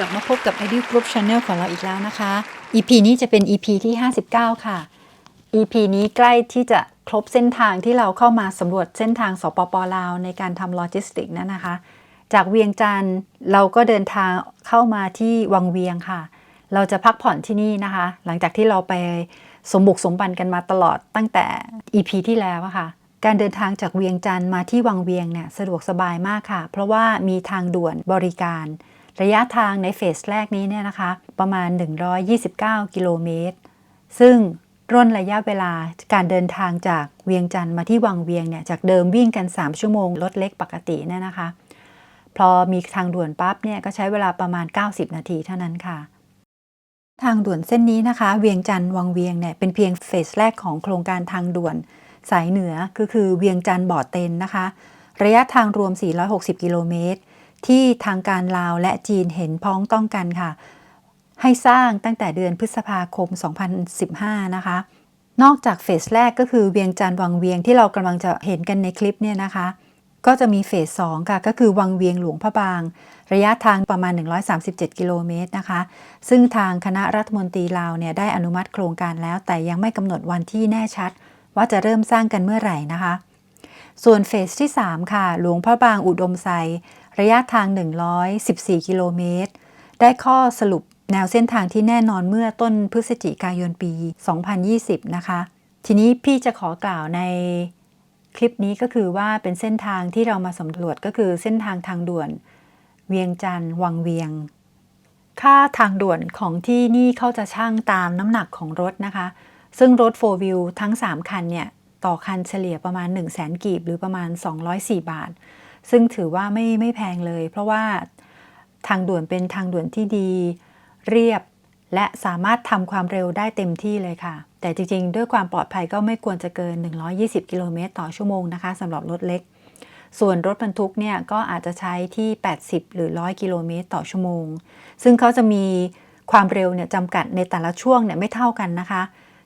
กลับมาพบกับ Ideal Group Channel ของเราอีกแล้วนะคะ EP นี้จะเป็น EP ที่ 59 ค่ะ EP นี้ใกล้ที่จะครบเส้นทางที่เราเข้ามาสำรวจเส้นทางสปปลาวในการทำโลจิสติกนั่นนะคะ จากเวียงจันทร์เราก็เดินทางเข้ามาที่วังเวียงค่ะ เราจะพักผ่อนที่นี่นะคะ หลังจากที่เราไปสมบุกสมบันกันมาตลอดตั้งแต่ EP ที่แล้วะค่ะ การเดินทางจากเวียงจันทร์มาที่วังเวียงเนี่ยสะดวกสบายมากค่ะ เพราะว่ามีทางด่วนบริการ ระยะทางในเฟสแรกนี้เนี่ยนะคะ ประมาณ 129 กิโลเมตร ซึ่งร่นระยะเวลาการเดินทางจากเวียงจันทร์มาที่วังเวียงเนี่ย จากเดิมวิ่งกัน 3 ชั่วโมง รถเล็กปกติเนี่ยนะคะ พอมีทางด่วนปั๊บเนี่ย ก็ใช้เวลาประมาณ 90 นาทีเท่านั้นค่ะ ทางด่วนเส้นนี้นะคะ เวียงจันทร์วังเวียงเนี่ย เป็นเพียงเฟสแรกของโครงการทางด่วน สายเหนือก็คือเวียงจันทร์บ่อเต็นนะคะ ระยะทางรวม 460 กิโลเมตร ที่ทางการลาวและจีนเห็นพ้องต้องกันค่ะ ให้สร้างตั้งแต่เดือนพฤษภาคม 2015 นะคะ นอกจากเฟสแรกก็คือเวียงจันทร์วังเวียงที่เรากำลังจะเห็นกันในคลิปเนี่ยนะคะ ก็จะมีเฟส2ค่ะก็คือวังเวียงหลวงพระบาง ระยะทางประมาณ 137 กิโลเมตรนะคะ ซึ่งทางคณะรัฐมนตรีลาวเนี่ยได้อนุมัติโครงการแล้ว แต่ยังไม่กำหนดวันที่แน่ชัด ว่าจะเริ่มสร้างกันเมื่อไหร่นะคะ ส่วนเฟสที่ 3 ค่ะ หลวงพระบางอุดมไซ ระยะทาง 114 กิโลเมตร ได้ข้อสรุปแนวเส้นทางที่แน่นอนเมื่อต้นพฤศจิกายนปี 2020 นะคะ ทีนี้พี่จะขอกล่าวในคลิปนี้ก็คือว่าเป็นเส้นทางที่เรามาสำรวจก็คือเส้นทางทางด่วน เวียงจันทร์วังเวียง ค่าทางด่วนของที่นี่เขาจะช่างตามน้ำหนักของรถนะคะ ซึ่งรถ4 wheel ทั้ง 3 คันเนี่ย ต่อคันเฉลี่ยประมาณ 1 0 0 0 0แสนกีบ หรือประมาณ 204 บาท ซึ่งถือว่าไม่ไม่แพงเลย เพราะว่าทางด่วนเป็นทางด่วนที่ดี เรียบและสามารถทำความเร็วได้เต็มที่เลยค่ะ แต่จริง ๆ ด้วยความปลอดภัยก็ไม่ควรจะเกิน 120 กิโลเมตรต่อชั่วโมงนะคะสำหรับรถเล็ก ส่วนรถบรรทุกเนี่ยก็อาจจะใช้ที่ 80 หรือ 100 กิโลเมตรต่อชั่วโมง ซึ่งเขาจะมีความเร็วเนี่ยจำกัดในแต่ละช่วงเนี่ยไม่เท่ากันนะคะ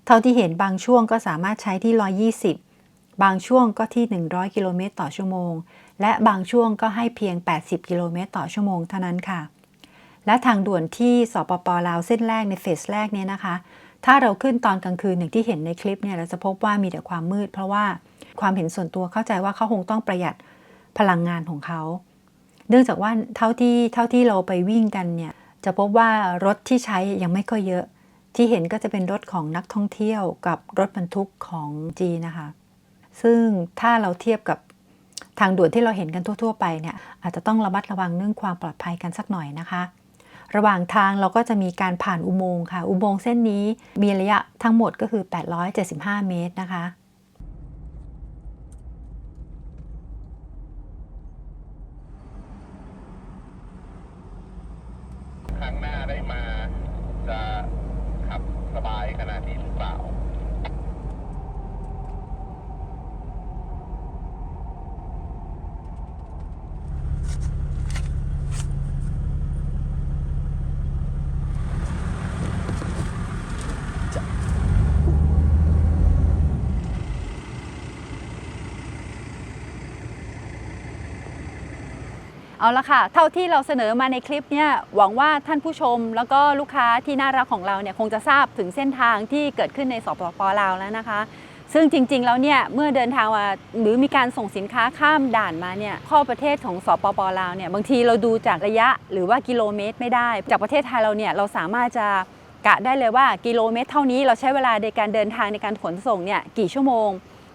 เท่าที่เห็นบางช่วงก็สามารถใช้ที่ 120 บางช่วงก็ที่ 100 กิโลเมตรต่อชั่วโมง และบางช่วงก็ให้เพียง 80 กิโลเมตรต่อชั่วโมงเท่านั้นค่ะ และทางด่วนที่สปปลาวเส้นแรกในเฟสแรกเนี่ยนะคะ ถ้าเราขึ้นตอนกลางคืนอย่างที่เห็นในคลิปเนี่ยเราจะพบว่ามีแต่ความมืด เพราะว่าความเห็นส่วนตัวเข้าใจว่าเขาคงต้องประหยัดพลังงานของเขา เนื่องจากว่าเท่าที่เท่าที่เราไปวิ่งกันเนี่ยจะพบว่ารถที่ใช้ยังไม่ค่อยเยอะ ที่เห็นก็จะเป็นรถของนักท่องเที่ยวกับรถบรรทุกของจีนนะคะ ซึ่งถ้าเราเทียบกับทางด่วนที่เราเห็นกันทั่ว ๆ ไปเนี่ยอาจจะต้องระมัดระวังเรื่องความปลอดภัยกันสักหน่อยนะคะ ระหว่างทางเราก็จะมีการผ่านอุโมงค์ค่ะ อุโมงค์เส้นนี้มีระยะทั้งหมดก็คือ 875 เมตรนะคะครั้งหน้าได้มาจะขับสบายขนาดนี้หรือเปล่า เอาละค่ะ เท่าที่เราเสนอมาในคลิปเนี่ยหวังว่าท่านผู้ชม แล้วก็ลูกค้าที่น่ารักของเราเนี่ยคงจะทราบถึงเส้นทางที่เกิดขึ้นในสปปลาวแล้วนะคะ ซึ่งจริงๆแล้วเนี่ยเมื่อเดินทางมาหรือมีการส่งสินค้าข้ามด่านมาเนี่ยข้อประเทศของสปปลาวเนี่ยบางทีเราดูจากระยะหรือว่ากิโลเมตรไม่ได้ จากประเทศไทยเราเนี่ยเราสามารถจะกะได้เลยว่ากิโลเมตร เท่านี้เราใช้เวลาในการเดินทางในการขนส่งเนี่ยกี่ชั่วโมง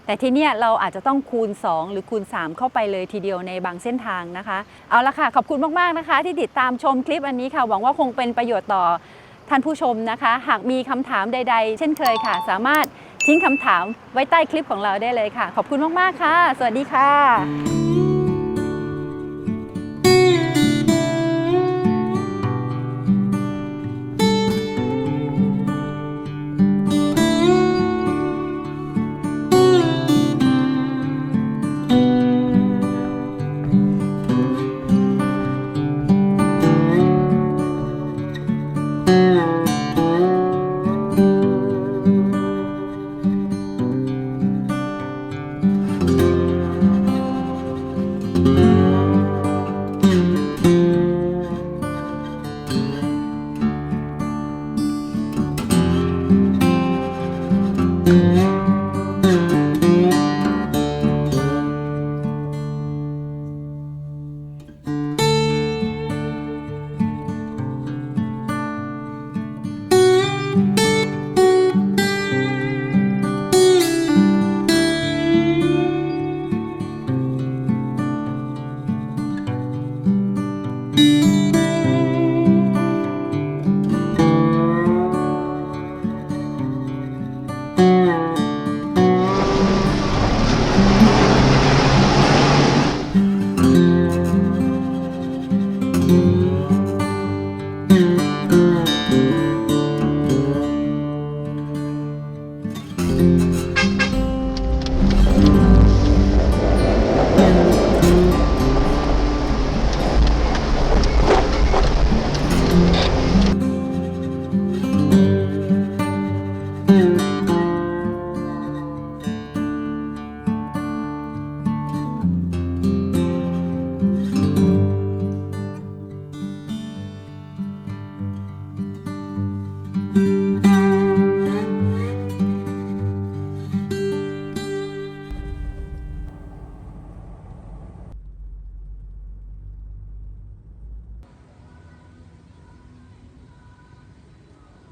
แต่ที่เนี่ยเราอาจจะต้องคูณ 2 หรือคูณ 3 เข้าไปเลยทีเดียวในบางเส้นทางนะคะ เอาละค่ะขอบคุณมากๆนะคะ ที่ติดตามชมคลิปอันนี้ค่ะ หวังว่าคงเป็นประโยชน์ต่อท่านผู้ชมนะคะ หากมีคำถามใด ๆ เช่นเคยค่ะ สามารถทิ้งคำถามไว้ใต้คลิปของเราได้เลยค่ะ ขอบคุณมากๆค่ะ สวัสดีค่ะ